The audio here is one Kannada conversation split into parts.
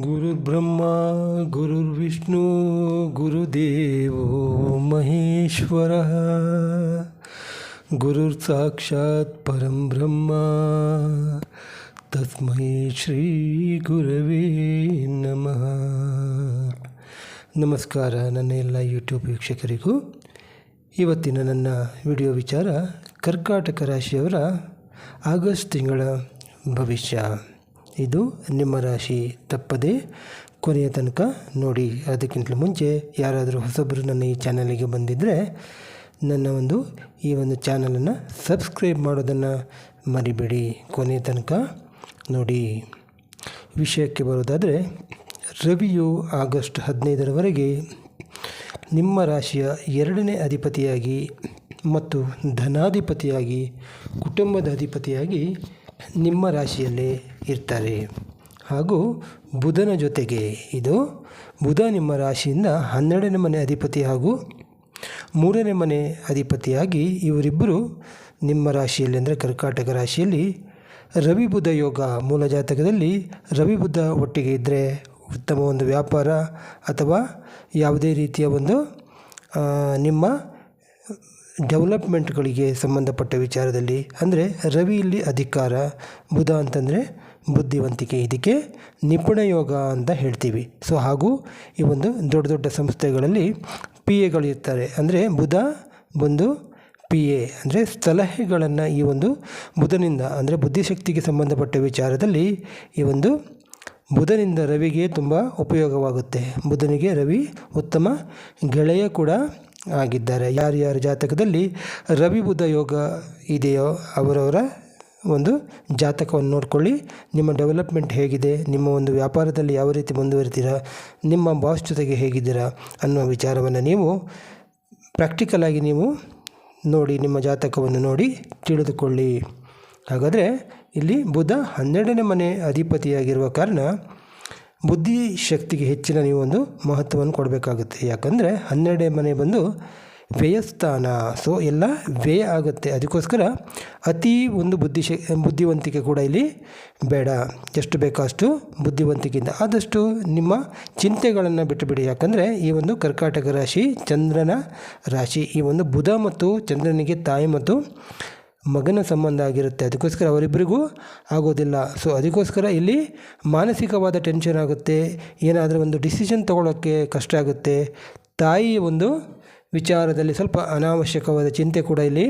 ಗುರು ಮಹೇಶ್ವರ. ಗುರುರ್ ಸಾಕ್ಷಾತ್ ಪರಂ ಬ್ರಹ್ಮ. ತಸ್ಮೈ ಶ್ರೀ ಗುರವೇ ನಮಃ. ನಮಸ್ಕಾರ ನನ್ನ ಎಲ್ಲ ಯೂಟ್ಯೂಬ್ ವೀಕ್ಷಕರಿಗೂ. ಇವತ್ತಿನ ನನ್ನ ವಿಡಿಯೋ ವಿಚಾರ ಕರ್ಕಾಟಕ ರಾಶಿಯವರ ಆಗಸ್ಟ್ ತಿಂಗಳ ಭವಿಷ್ಯ. ಇದು ನಿಮ್ಮ ರಾಶಿ ತಪ್ಪದೆ ಕೊನೆಯ ತನಕ ನೋಡಿ. ಅದಕ್ಕಿಂತ ಮುಂಚೆ ಯಾರಾದರೂ ಹೊಸಬರು ನನ್ನ ಈ ಚಾನಲಿಗೆ ಬಂದಿದ್ದರೆ ನನ್ನ ಒಂದು ಈ ಒಂದು ಚಾನಲನ್ನು ಸಬ್ಸ್ಕ್ರೈಬ್ ಮಾಡೋದನ್ನು ಮರಿಬೇಡಿ. ಕೊನೆಯ ತನಕ ನೋಡಿ. ವಿಷಯಕ್ಕೆ ಬರೋದಾದರೆ ರವಿಯು ಆಗಸ್ಟ್ ಹದಿನೈದರವರೆಗೆ ನಿಮ್ಮ ರಾಶಿಯ ಎರಡನೇ ಅಧಿಪತಿಯಾಗಿ ಮತ್ತು ಧನಾಧಿಪತಿಯಾಗಿ, ಕುಟುಂಬದ ಅಧಿಪತಿಯಾಗಿ ನಿಮ್ಮ ರಾಶಿಯಲ್ಲಿ ಇರ್ತಾರೆ. ಹಾಗೂ ಬುಧನ ಜೊತೆಗೆ ಇದು ಬುಧ ನಿಮ್ಮ ರಾಶಿಯಿಂದ ಹನ್ನೆರಡನೇ ಮನೆ ಅಧಿಪತಿ ಹಾಗೂ ಮೂರನೇ ಮನೆ ಅಧಿಪತಿಯಾಗಿ ಇವರಿಬ್ಬರು ನಿಮ್ಮ ರಾಶಿಯಲ್ಲಿ ಅಂದರೆ ಕರ್ಕಾಟಕ ರಾಶಿಯಲ್ಲಿ ರವಿ ಬುಧ ಯೋಗ ಮೂಲ ಜಾತಕದಲ್ಲಿ ರವಿ ಬುಧ ಒಟ್ಟಿಗೆ ಇದ್ದರೆ ಉತ್ತಮ ಒಂದು ವ್ಯಾಪಾರ ಅಥವಾ ಯಾವುದೇ ರೀತಿಯ ಒಂದು ನಿಮ್ಮ ಡೆವಲಪ್ಮೆಂಟ್ಗಳಿಗೆ ಸಂಬಂಧಪಟ್ಟ ವಿಚಾರದಲ್ಲಿ ಅಂದರೆ ರವಿ ಇಲ್ಲಿ ಅಧಿಕಾರ, ಬುಧ ಅಂತಂದರೆ ಬುದ್ಧಿವಂತಿಕೆ, ಇದಕ್ಕೆ ನಿಪುಣ ಯೋಗ ಅಂತ ಹೇಳ್ತೀವಿ. ಸೊ ಹಾಗೂ ಈ ಒಂದು ದೊಡ್ಡ ದೊಡ್ಡ ಸಂಸ್ಥೆಗಳಲ್ಲಿ ಪಿ ಎಗಳು ಇರ್ತಾರೆ. ಅಂದರೆ ಬುಧ ಬಂದು ಪಿ ಎ ಅಂದರೆ ಸಲಹೆಗಳನ್ನು ಈ ಒಂದು ಬುಧನಿಂದ ಅಂದರೆ ಬುದ್ಧಿಶಕ್ತಿಗೆ ಸಂಬಂಧಪಟ್ಟ ವಿಚಾರದಲ್ಲಿ ಈ ಒಂದು ಬುಧನಿಂದ ರವಿಗೆ ತುಂಬ ಉಪಯೋಗವಾಗುತ್ತೆ. ಬುಧನಿಗೆ ರವಿ ಉತ್ತಮ ಗೆಳೆಯ ಕೂಡ ಆಗಿದ್ದಾರೆ. ಯಾರ್ಯಾರ ಜಾತಕದಲ್ಲಿ ರವಿ ಬುಧ ಯೋಗ ಇದೆಯೋ ಅವರವರ ಒಂದು ಜಾತಕವನ್ನು ನೋಡಿಕೊಳ್ಳಿ. ನಿಮ್ಮ ಡೆವಲಪ್ಮೆಂಟ್ ಹೇಗಿದೆ? ನಿಮ್ಮ ಒಂದು ವ್ಯಾಪಾರದಲ್ಲಿ ಯಾವ ರೀತಿ ಮುಂದುವರಿತೀರಾ ನಿಮ್ಮ ಬಾಸ್ ಜೊತೆಗೆ ಹೇಗಿದ್ದೀರಾ ಅನ್ನೋ ವಿಚಾರವನ್ನು ನೀವು ಪ್ರಾಕ್ಟಿಕಲ್ ಆಗಿ ನೀವು ನೋಡಿ, ನಿಮ್ಮ ಜಾತಕವನ್ನು ನೋಡಿ ತಿಳಿದುಕೊಳ್ಳಿ. ಹಾಗಾದರೆ ಇಲ್ಲಿ ಬುಧ ಹನ್ನೆರಡನೇ ಮನೆ ಅಧಿಪತಿಯಾಗಿರುವ ಕಾರಣ ಬುದ್ಧಿ ಶಕ್ತಿಗೆ ಹೆಚ್ಚಿನ ನೀವು ಒಂದು ಮಹತ್ವವನ್ನು ಕೊಡಬೇಕಾಗುತ್ತೆ. ಯಾಕಂದರೆ ಹನ್ನೆರಡೇ ಮನೆ ಬಂದು ವ್ಯಯಸ್ಥಾನ. ಸೊ ಎಲ್ಲ ವ್ಯಯ ಆಗುತ್ತೆ. ಅದಕ್ಕೋಸ್ಕರ ಅತಿ ಒಂದು ಬುದ್ಧಿ ಬುದ್ಧಿವಂತಿಕೆ ಕೂಡ ಇಲ್ಲಿ ಬೇಡ. ಎಷ್ಟು ಬೇಕೋ ಅಷ್ಟು ಬುದ್ಧಿವಂತಿಕೆಯಿಂದ. ಆದಷ್ಟು ನಿಮ್ಮ ಚಿಂತೆಗಳನ್ನು ಬಿಟ್ಟುಬಿಡಿ. ಯಾಕಂದರೆ ಈ ಒಂದು ಕರ್ಕಾಟಕ ರಾಶಿ ಚಂದ್ರನ ರಾಶಿ, ಈ ಒಂದು ಬುಧ ಮತ್ತು ಚಂದ್ರನಿಗೆ ತಾಯಿ ಮತ್ತು ಮಗನ ಸಂಬಂಧ ಆಗಿರುತ್ತೆ. ಅದಕ್ಕೋಸ್ಕರ ಅವರಿಬ್ಬರಿಗೂ ಆಗೋದಿಲ್ಲ. ಸೊ ಅದಕ್ಕೋಸ್ಕರ ಇಲ್ಲಿ ಮಾನಸಿಕವಾದ ಟೆನ್ಷನ್ ಆಗುತ್ತೆ. ಏನಾದರೂ ಒಂದು ಡಿಸಿಷನ್ ತೊಗೊಳ್ಳೋಕ್ಕೆ ಕಷ್ಟ ಆಗುತ್ತೆ. ತಾಯಿ ಒಂದು ವಿಚಾರದಲ್ಲಿ ಸ್ವಲ್ಪ ಅನಾವಶ್ಯಕವಾದ ಚಿಂತೆ ಕೂಡ ಇಲ್ಲಿ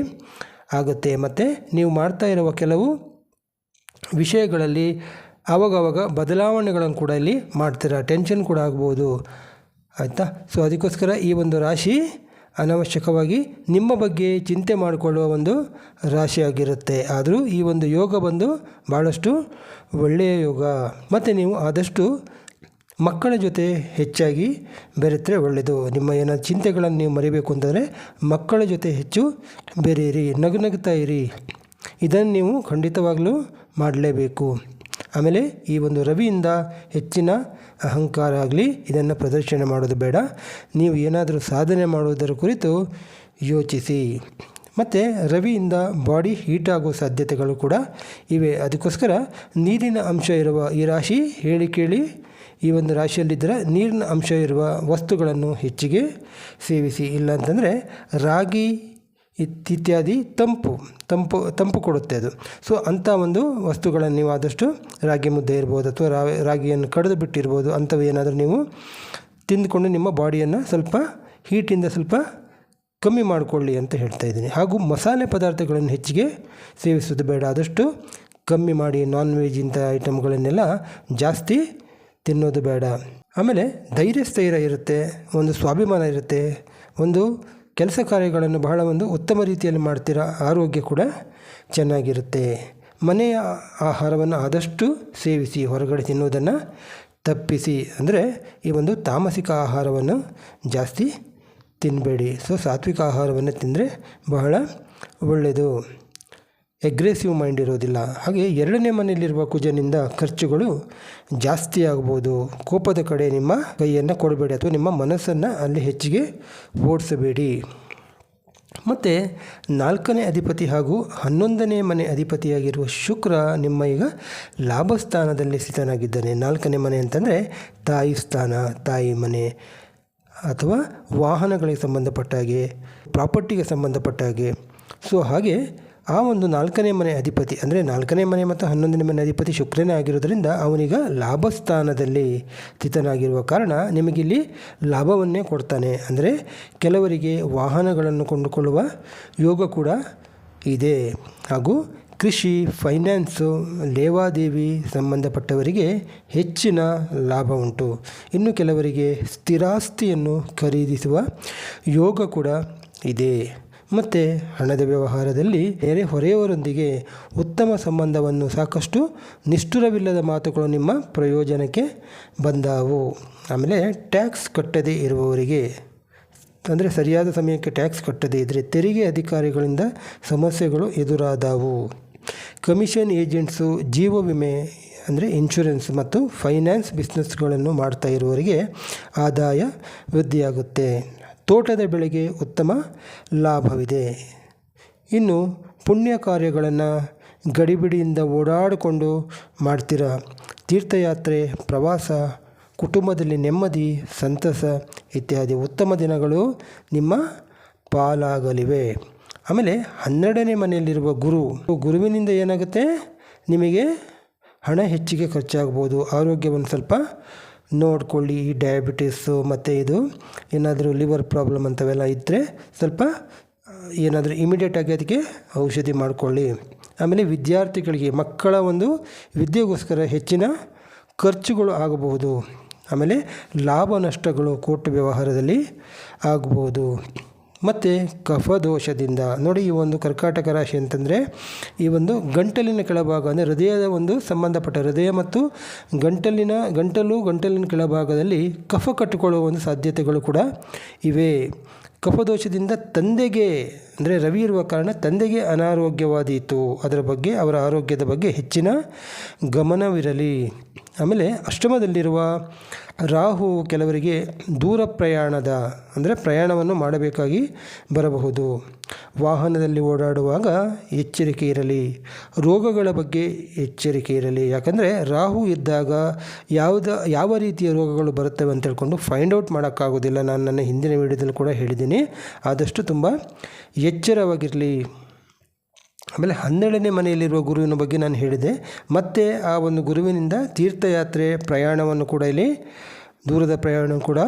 ಆಗುತ್ತೆ. ಮತ್ತು ನೀವು ಮಾಡ್ತಾ ಇರುವ ಕೆಲವು ವಿಷಯಗಳಲ್ಲಿ ಆವಾಗವಾಗ ಬದಲಾವಣೆಗಳನ್ನು ಕೂಡ ಇಲ್ಲಿ ಮಾಡ್ತೀರ? ಟೆನ್ಷನ್ ಕೂಡ ಆಗ್ಬೋದು. ಆಯಿತಾ? ಸೊ ಅದಕ್ಕೋಸ್ಕರ ಈ ಒಂದು ರಾಶಿ ಅನಾವಶ್ಯಕವಾಗಿ ನಿಮ್ಮ ಬಗ್ಗೆ ಚಿಂತೆ ಮಾಡಿಕೊಳ್ಳುವ ಒಂದು ರಾಶಿಯಾಗಿರುತ್ತೆ. ಆದರೂ ಈ ಒಂದು ಯೋಗ ಬಂದು ಭಾಳಷ್ಟು ಒಳ್ಳೆಯ ಯೋಗ. ಮತ್ತು ನೀವು ಆದಷ್ಟು ಮಕ್ಕಳ ಜೊತೆ ಹೆಚ್ಚಾಗಿ ಬೆರೆತರೆ ಒಳ್ಳೆಯದು. ನಿಮ್ಮ ಏನೋ ಚಿಂತೆಗಳನ್ನು ನೀವು ಮರಿಬೇಕು ಅಂತಂದರೆ ಮಕ್ಕಳ ಜೊತೆ ಹೆಚ್ಚು ಬೆರೆಯಿರಿ, ನಗು ನಗುತ್ತಾ ಇರಿ. ಇದನ್ನು ನೀವು ಖಂಡಿತವಾಗಲೂ ಮಾಡಲೇಬೇಕು. ಆಮೇಲೆ ಈ ಒಂದು ರವಿಯಿಂದ ಹೆಚ್ಚಿನ ಅಹಂಕಾರ ಆಗಲಿ ಇದನ್ನು ಪ್ರದರ್ಶನ ಮಾಡೋದು ಬೇಡ. ನೀವು ಏನಾದರೂ ಸಾಧನೆ ಮಾಡುವುದರ ಕುರಿತು ಯೋಚಿಸಿ. ಮತ್ತು ರವಿಯಿಂದ ಬಾಡಿ ಹೀಟ್ ಆಗೋ ಸಾಧ್ಯತೆಗಳು ಕೂಡ ಇವೆ. ಅದಕ್ಕೋಸ್ಕರ ನೀರಿನ ಅಂಶ ಇರುವ ಈ ರಾಶಿ ಹೇಳಿ ಕೇಳಿ. ಈ ಒಂದು ರಾಶಿಯಲ್ಲಿದ್ದರೆ ನೀರಿನ ಅಂಶ ಇರುವ ವಸ್ತುಗಳನ್ನು ಹೆಚ್ಚಿಗೆ ಸೇವಿಸಿ. ಇಲ್ಲಾಂತಂದರೆ ರಾಗಿ ಇತ್ಯಾದಿ ತಂಪು ತಂಪು ತಂಪು ಕೊಡುತ್ತೆ ಅದು. ಸೊ ಅಂಥ ಒಂದು ವಸ್ತುಗಳನ್ನು ನೀವು ಆದಷ್ಟು ರಾಗಿ ಮುದ್ದೆ ಇರ್ಬೋದು ಅಥವಾ ರಾಗಿಯನ್ನು ಕಡಿದು ಬಿಟ್ಟಿರ್ಬೋದು, ಅಂಥವು ಏನಾದರೂ ನೀವು ತಿಂದುಕೊಂಡು ನಿಮ್ಮ ಬಾಡಿಯನ್ನು ಸ್ವಲ್ಪ ಹೀಟಿಂದ ಸ್ವಲ್ಪ ಕಮ್ಮಿ ಮಾಡಿಕೊಳ್ಳಿ ಅಂತ ಹೇಳ್ತಾ ಇದ್ದೀನಿ. ಹಾಗೂ ಮಸಾಲೆ ಪದಾರ್ಥಗಳನ್ನು ಹೆಚ್ಚಿಗೆ ಸೇವಿಸೋದು ಬೇಡ. ಆದಷ್ಟು ಕಮ್ಮಿ ಮಾಡಿ ನಾನ್ ವೆಜ್ ಇಂಥ ಐಟಮ್ಗಳನ್ನೆಲ್ಲ ಜಾಸ್ತಿ ತಿನ್ನೋದು ಬೇಡ. ಆಮೇಲೆ ಧೈರ್ಯ ಸ್ಥೈರ್ಯ ಇರುತ್ತೆ, ಒಂದು ಸ್ವಾಭಿಮಾನ ಇರುತ್ತೆ, ಒಂದು ಕೆಲಸ ಕಾರ್ಯಗಳನ್ನು ಬಹಳ ಒಂದು ಉತ್ತಮ ರೀತಿಯಲ್ಲಿ ಮಾಡ್ತೀರಾ? ಆರೋಗ್ಯ ಕೂಡ ಚೆನ್ನಾಗಿರುತ್ತೆ. ಮನೆಯ ಆಹಾರವನ್ನು ಆದಷ್ಟು ಸೇವಿಸಿ, ಹೊರಗಡೆ ತಿನ್ನುವುದನ್ನು ತಪ್ಪಿಸಿ. ಅಂದರೆ ಈ ಒಂದು ತಾಮಸಿಕ ಆಹಾರವನ್ನು ಜಾಸ್ತಿ ತಿನ್ನಬೇಡಿ ಸೊ, ಸಾತ್ವಿಕ ಆಹಾರವನ್ನು ತಿಂದರೆ ಬಹಳ ಒಳ್ಳೆಯದು. ಎಗ್ರೆಸಿವ್ ಮೈಂಡ್ ಇರೋದಿಲ್ಲ. ಹಾಗೆ ಎರಡನೇ ಮನೆಯಲ್ಲಿರುವ ಕುಜನಿಂದ ಖರ್ಚುಗಳು ಜಾಸ್ತಿ ಆಗ್ಬೋದು. ಕೋಪದ ಕಡೆ ನಿಮ್ಮ ಕೈಯನ್ನು ಕೊಡಬೇಡಿ ಅಥವಾ ನಿಮ್ಮ ಮನಸ್ಸನ್ನು ಅಲ್ಲಿ ಹೆಚ್ಚಿಗೆ ಓಡಿಸಬೇಡಿ. ಮತ್ತು ನಾಲ್ಕನೇ ಅಧಿಪತಿ ಹಾಗೂ ಹನ್ನೊಂದನೇ ಮನೆ ಅಧಿಪತಿಯಾಗಿರುವ ಶುಕ್ರ ನಿಮ್ಮ ಈಗ ಲಾಭಸ್ಥಾನದಲ್ಲಿ ಸ್ಥಿತನಾಗಿದ್ದಾನೆ. ನಾಲ್ಕನೇ ಮನೆ ಅಂತಂದರೆ ತಾಯಿ ಸ್ಥಾನ, ತಾಯಿ ಮನೆ ಅಥವಾ ವಾಹನಗಳಿಗೆ ಸಂಬಂಧಪಟ್ಟ ಹಾಗೆ ಪ್ರಾಪರ್ಟಿಗೆ ಸಂಬಂಧಪಟ್ಟ ಹಾಗೆ ಸೊ ಹಾಗೆ ಆ ಒಂದು ನಾಲ್ಕನೇ ಮನೆ ಅಧಿಪತಿ, ಅಂದರೆ ನಾಲ್ಕನೇ ಮನೆ ಮತ್ತು ಹನ್ನೊಂದನೇ ಮನೆ ಅಧಿಪತಿ ಶುಕ್ರನೇ ಆಗಿರೋದ್ರಿಂದ ಅವನೀಗ ಲಾಭಸ್ಥಾನದಲ್ಲಿ ಸ್ಥಿತನಾಗಿರುವ ಕಾರಣ ನಿಮಗಿಲ್ಲಿ ಲಾಭವನ್ನೇ ಕೊಡ್ತಾನೆ. ಅಂದರೆ ಕೆಲವರಿಗೆ ವಾಹನಗಳನ್ನು ಕೊಂಡುಕೊಳ್ಳುವ ಯೋಗ ಕೂಡ ಇದೆ. ಹಾಗೂ ಕೃಷಿ, ಫೈನಾನ್ಸು, ಲೇವಾದೇವಿ ಸಂಬಂಧಪಟ್ಟವರಿಗೆ ಹೆಚ್ಚಿನ ಲಾಭ ಉಂಟು. ಇನ್ನು ಕೆಲವರಿಗೆ ಸ್ಥಿರಾಸ್ತಿಯನ್ನು ಖರೀದಿಸುವ ಯೋಗ ಕೂಡ ಇದೆ. ಮತ್ತು ಹಣದ ವ್ಯವಹಾರದಲ್ಲಿ ನೆರೆ ಹೊರೆಯವರೊಂದಿಗೆ ಉತ್ತಮ ಸಂಬಂಧವನ್ನು ಸಾಕಷ್ಟು ನಿಷ್ಠುರವಿಲ್ಲದ ಮಾತುಗಳು ನಿಮ್ಮ ಪ್ರಯೋಜನಕ್ಕೆ ಬಂದಾವು. ಆಮೇಲೆ ಟ್ಯಾಕ್ಸ್ ಕಟ್ಟದೇ ಇರುವವರಿಗೆ, ಅಂದರೆ ಸರಿಯಾದ ಸಮಯಕ್ಕೆ ಟ್ಯಾಕ್ಸ್ ಕಟ್ಟದೇ ಇದ್ದರೆ ತೆರಿಗೆ ಅಧಿಕಾರಿಗಳಿಂದ ಸಮಸ್ಯೆಗಳು ಎದುರಾದವು. ಕಮಿಷನ್ ಏಜೆಂಟ್ಸು ಜೀವ ವಿಮೆ, ಅಂದರೆ ಇನ್ಶೂರೆನ್ಸ್ ಮತ್ತು ಫೈನಾನ್ಸ್ ಬಿಸ್ನೆಸ್ಗಳನ್ನು ಮಾಡ್ತಾ ಇರುವವರಿಗೆ ಆದಾಯ ವೃದ್ಧಿಯಾಗುತ್ತೆ. ತೋಟದ ಬೆಳೆಗೆ ಉತ್ತಮ ಲಾಭವಿದೆ. ಇನ್ನು ಪುಣ್ಯ ಕಾರ್ಯಗಳನ್ನು ಗಡಿಬಿಡಿಯಿಂದ ಓಡಾಡಿಕೊಂಡು ಮಾಡ್ತೀರ? ತೀರ್ಥಯಾತ್ರೆ, ಪ್ರವಾಸ, ಕುಟುಂಬದಲ್ಲಿ ನೆಮ್ಮದಿ, ಸಂತಸ ಇತ್ಯಾದಿ ಉತ್ತಮ ದಿನಗಳು ನಿಮ್ಮ ಪಾಲಾಗಲಿವೆ. ಆಮೇಲೆ ಹನ್ನೆರಡನೇ ಮನೆಯಲ್ಲಿರುವ ಗುರು, ಗುರುವಿನಿಂದ ಏನಾಗುತ್ತೆ? ನಿಮಗೆ ಹಣ ಹೆಚ್ಚಿಗೆ ಖರ್ಚಾಗ್ಬೋದು, ಆರೋಗ್ಯವನ್ನು ಸ್ವಲ್ಪ ನೋಡಿಕೊಳ್ಳಿ, ಈ ಡಯಾಬಿಟೀಸು ಮತ್ತು ಇದು ಏನಾದರೂ ಲಿವರ್ ಪ್ರಾಬ್ಲಮ್ ಅಂಥವೆಲ್ಲ ಇದ್ದರೆ ಸ್ವಲ್ಪ ಏನಾದರೂ ಇಮಿಡಿಯೇಟಾಗಿ ಅದಕ್ಕೆ ಔಷಧಿ ಮಾಡಿಕೊಳ್ಳಿ. ಆಮೇಲೆ ವಿದ್ಯಾರ್ಥಿಗಳಿಗೆ, ಮಕ್ಕಳ ಒಂದು ವಿದ್ಯೆಗೋಸ್ಕರ ಹೆಚ್ಚಿನ ಖರ್ಚುಗಳು ಆಗಬಹುದು. ಆಮೇಲೆ ಲಾಭ ನಷ್ಟಗಳು, ಕೋರ್ಟ್ ವ್ಯವಹಾರದಲ್ಲಿ ಆಗಬಹುದು. ಮತ್ತು ಕಫದೋಷದಿಂದ. ನೋಡಿ ಈ ಒಂದು ಕರ್ಕಾಟಕ ರಾಶಿ ಅಂತಂದರೆ ಈ ಒಂದು ಗಂಟಲಿನ ಕೆಳಭಾಗ, ಅಂದರೆ ಹೃದಯದ ಒಂದು ಸಂಬಂಧಪಟ್ಟ ಹೃದಯ ಮತ್ತು ಗಂಟಲಿನ, ಗಂಟಲು ಗಂಟಲಿನ ಕೆಳಭಾಗದಲ್ಲಿ ಕಫ ಕಟ್ಟಿಕೊಳ್ಳುವ ಒಂದು ಸಾಧ್ಯತೆಗಳು ಕೂಡ ಇವೆ. ಕಫದೋಷದಿಂದ ತಂದೆಗೆ, ಅಂದರೆ ರವಿ ಇರುವ ಕಾರಣ ತಂದೆಗೆ ಅನಾರೋಗ್ಯವಾದೀತು. ಅದರ ಬಗ್ಗೆ, ಅವರ ಆರೋಗ್ಯದ ಬಗ್ಗೆ ಹೆಚ್ಚಿನ ಗಮನವಿರಲಿ. ಆಮೇಲೆ ಅಷ್ಟಮದಲ್ಲಿರುವ ರಾಹು ಕೆಲವರಿಗೆ ದೂರ ಪ್ರಯಾಣದ, ಅಂದರೆ ಪ್ರಯಾಣವನ್ನು ಮಾಡಬೇಕಾಗಿ ಬರಬಹುದು. ವಾಹನದಲ್ಲಿ ಓಡಾಡುವಾಗ ಎಚ್ಚರಿಕೆ ಇರಲಿ, ರೋಗಗಳ ಬಗ್ಗೆ ಎಚ್ಚರಿಕೆ ಇರಲಿ. ಯಾಕಂದರೆ ರಾಹು ಇದ್ದಾಗ ಯಾವುದ, ಯಾವ ರೀತಿಯ ರೋಗಗಳು ಬರುತ್ತವೆ ಅಂತ ಹೇಳ್ಕೊಂಡು ಫೈಂಡ್ ಔಟ್ ಮಾಡೋಕ್ಕಾಗೋದಿಲ್ಲ ನಾನು ನನ್ನ ಹಿಂದಿನ ವಿಡಿಯೋದಲ್ಲಿ ಕೂಡ ಹೇಳಿದ್ದೀನಿ. ಆದಷ್ಟು ತುಂಬ ಎಚ್ಚರವಾಗಿರಲಿ. ಆಮೇಲೆ ಹನ್ನೆರಡನೇ ಮನೆಯಲ್ಲಿರುವ ಗುರುವಿನ ಬಗ್ಗೆ ನಾನು ಹೇಳಿದೆ. ಮತ್ತು ಆ ಒಂದು ಗುರುವಿನಿಂದ ತೀರ್ಥಯಾತ್ರೆ ಪ್ರಯಾಣವನ್ನು ಕೂಡ ಇಲ್ಲಿ, ದೂರದ ಪ್ರಯಾಣ ಕೂಡ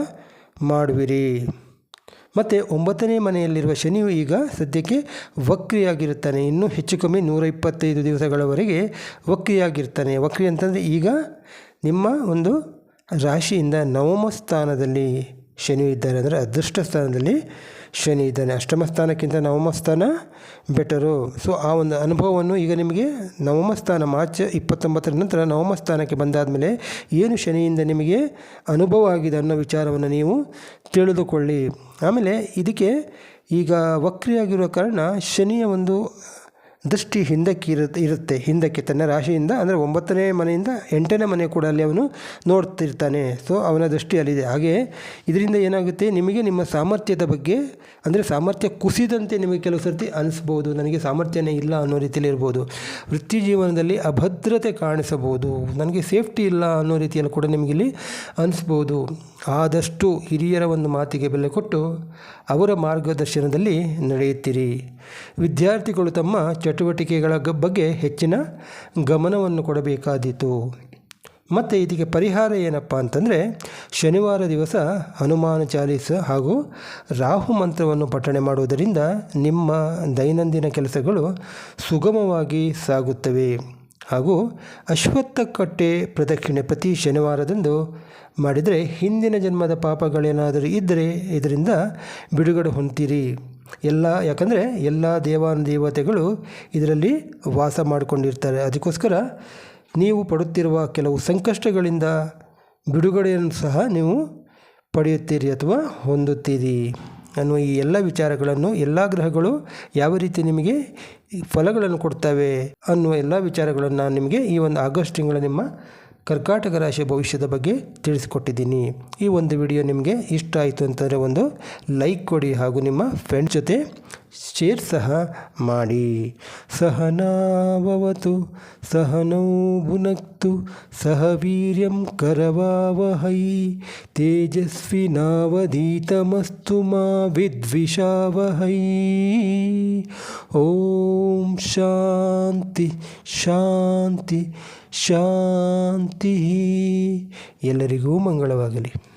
ಮಾಡುವಿರಿ. ಮತ್ತು ಒಂಬತ್ತನೇ ಮನೆಯಲ್ಲಿರುವ ಶನಿಯು ಈಗ ಸದ್ಯಕ್ಕೆ ವಕ್ರಿಯಾಗಿರುತ್ತಾನೆ. ಇನ್ನೂ ಹೆಚ್ಚು ಕಮ್ಮಿ ನೂರ ಇಪ್ಪತ್ತೈದು ದಿವಸಗಳವರೆಗೆ ವಕ್ರಿಯಾಗಿರ್ತಾನೆ. ವಕ್ರಿ ಅಂತಂದರೆ ಈಗ ನಿಮ್ಮ ಒಂದು ರಾಶಿಯಿಂದ ನವಮ ಸ್ಥಾನದಲ್ಲಿ ಶನಿ ಇದ್ದಾರೆ. ಅಂದರೆ ಅದೃಷ್ಟ ಸ್ಥಾನದಲ್ಲಿ ಶನಿ ಇದ್ದಾನೆ ಅಷ್ಟಮ ಸ್ಥಾನಕ್ಕಿಂತ ನವಮ ಸ್ಥಾನ ಬೆಟರು ಸೊ ಆ ಒಂದು ಅನುಭವವನ್ನು ಈಗ ನಿಮಗೆ ನವಮ ಸ್ಥಾನ ಮಾರ್ಚ್ ಇಪ್ಪತ್ತೊಂಬತ್ತರ ನಂತರ ನವಮ ಸ್ಥಾನಕ್ಕೆ ಬಂದಾದ ಮೇಲೆ ಏನು ಶನಿಯಿಂದ ನಿಮಗೆ ಅನುಭವ ಆಗಿದೆ ಅನ್ನೋ ವಿಚಾರವನ್ನು ನೀವು ತಿಳಿದುಕೊಳ್ಳಿ. ಆಮೇಲೆ ಇದಕ್ಕೆ ಈಗ ವಕ್ರಿಯಾಗಿರೋ ಕಾರಣ ಶನಿಯ ಒಂದು ದೃಷ್ಟಿ ಹಿಂದಕ್ಕೆ ಇರುತ್ತೆ ಇರುತ್ತೆ. ಹಿಂದಕ್ಕೆ ತನ್ನ ರಾಶಿಯಿಂದ, ಅಂದರೆ ಒಂಬತ್ತನೇ ಮನೆಯಿಂದ ಎಂಟನೇ ಮನೆ ಕೂಡ ಅಲ್ಲಿ ಅವನು ನೋಡ್ತಿರ್ತಾನೆ. ಸೊ ಅವನ ದೃಷ್ಟಿ ಅಲ್ಲಿದೆ ಹಾಗೆ ಇದರಿಂದ ಏನಾಗುತ್ತೆ? ನಿಮಗೆ ನಿಮ್ಮ ಸಾಮರ್ಥ್ಯದ ಬಗ್ಗೆ, ಅಂದರೆ ಸಾಮರ್ಥ್ಯ ಕುಸಿದಂತೆ ನಿಮಗೆ ಕೆಲವು ಸರ್ತಿ ಅನಿಸ್ಬೋದು. ನನಗೆ ಸಾಮರ್ಥ್ಯನೇ ಇಲ್ಲ ಅನ್ನೋ ರೀತಿಯಲ್ಲಿ ಇರ್ಬೋದು. ವೃತ್ತಿ ಜೀವನದಲ್ಲಿ ಅಭದ್ರತೆ ಕಾಣಿಸಬಹುದು. ನನಗೆ ಸೇಫ್ಟಿ ಇಲ್ಲ ಅನ್ನೋ ರೀತಿಯಲ್ಲಿ ಕೂಡ ನಿಮಗಿಲ್ಲಿ ಅನಿಸ್ಬೋದು. ಆದಷ್ಟು ಹಿರಿಯರ ಒಂದು ಮಾತಿಗೆ ಬೆಲೆ ಕೊಟ್ಟು ಅವರ ಮಾರ್ಗದರ್ಶನದಲ್ಲಿ ನಡೆಯುತ್ತೀರಿ. ವಿದ್ಯಾರ್ಥಿಗಳು ತಮ್ಮ ಚಟುವಟಿಕೆಗಳ ಬಗ್ಗೆ ಹೆಚ್ಚಿನ ಗಮನವನ್ನು ಕೊಡಬೇಕಾದೀತು. ಮತ್ತು ಇದಕ್ಕೆ ಪರಿಹಾರ ಏನಪ್ಪ ಅಂತಂದರೆ, ಶನಿವಾರ ದಿವಸ ಹನುಮಾನ ಚಾಲೀಸ ಹಾಗೂ ರಾಹು ಮಂತ್ರವನ್ನು ಪಠಣೆ ಮಾಡುವುದರಿಂದ ನಿಮ್ಮ ದೈನಂದಿನ ಕೆಲಸಗಳು ಸುಗಮವಾಗಿ ಸಾಗುತ್ತವೆ. ಹಾಗೂ ಅಶ್ವತ್ಥ ಕಟ್ಟೆ ಪ್ರದಕ್ಷಿಣೆ ಪ್ರತಿ ಶನಿವಾರದಂದು ಮಾಡಿದರೆ ಹಿಂದಿನ ಜನ್ಮದ ಪಾಪಗಳೇನಾದರೂ ಇದ್ದರೆ ಇದರಿಂದ ಬಿಡುಗಡೆ ಹೊಂತೀರಿ ಎಲ್ಲ, ಯಾಕಂದರೆ ಎಲ್ಲ ದೇವಾನುದೇವತೆಗಳು ಇದರಲ್ಲಿ ವಾಸ ಮಾಡಿಕೊಂಡಿರ್ತಾರೆ. ಅದಕ್ಕೋಸ್ಕರ ನೀವು ಪಡುತ್ತಿರುವ ಕೆಲವು ಸಂಕಷ್ಟಗಳಿಂದ ಬಿಡುಗಡೆಯನ್ನು ಸಹ ನೀವು ಪಡೆಯುತ್ತೀರಿ ಅಥವಾ ಹೊಂದುತ್ತೀರಿ ಅನ್ನುವ ಈ ಎಲ್ಲ ವಿಚಾರಗಳನ್ನು ಎಲ್ಲ ಗ್ರಹಗಳು ಯಾವ ರೀತಿ ನಿಮಗೆ ಫಲಗಳನ್ನು ಕೊಡ್ತವೆ ಅನ್ನುವ ಎಲ್ಲ ವಿಚಾರಗಳನ್ನು ನಾನು ನಿಮಗೆ ಈ ಒಂದು ಆಗಸ್ಟ್ ತಿಂಗಳ ನಿಮ್ಮ ಕರ್ಕಾಟಕ ರಾಶಿಯ ಭವಿಷ್ಯದ ಬಗ್ಗೆ ತಿಳಿಸಿಕೊಟ್ಟಿದ್ದೀನಿ. ಈ ಒಂದು ವಿಡಿಯೋ ನಿಮಗೆ ಇಷ್ಟ ಆಯಿತು ಅಂತಂದರೆ ಒಂದು ಲೈಕ್ ಕೊಡಿ ಹಾಗೂ ನಿಮ್ಮ ಫ್ರೆಂಡ್ಸ್ ಜೊತೆ ಶೇರ್ ಸಹ ಮಾಡಿ ಸಹನಾವವತು ಸಹನೌ ಭುನಕ್ತು ಸಹ ವೀರ್ಯಂ ಕರವಾವಹೈ ತೇಜಸ್ವಿನಾವಧೀತಮಸ್ತು ಮಾ ವಿದ್ವಿಷಾವಹೈ ಓಂ ಶಾಂತಿ ಶಾಂತಿ ಶಾಂತಿ ಎಲ್ಲರಿಗೂ ಮಂಗಳವಾಗಲಿ.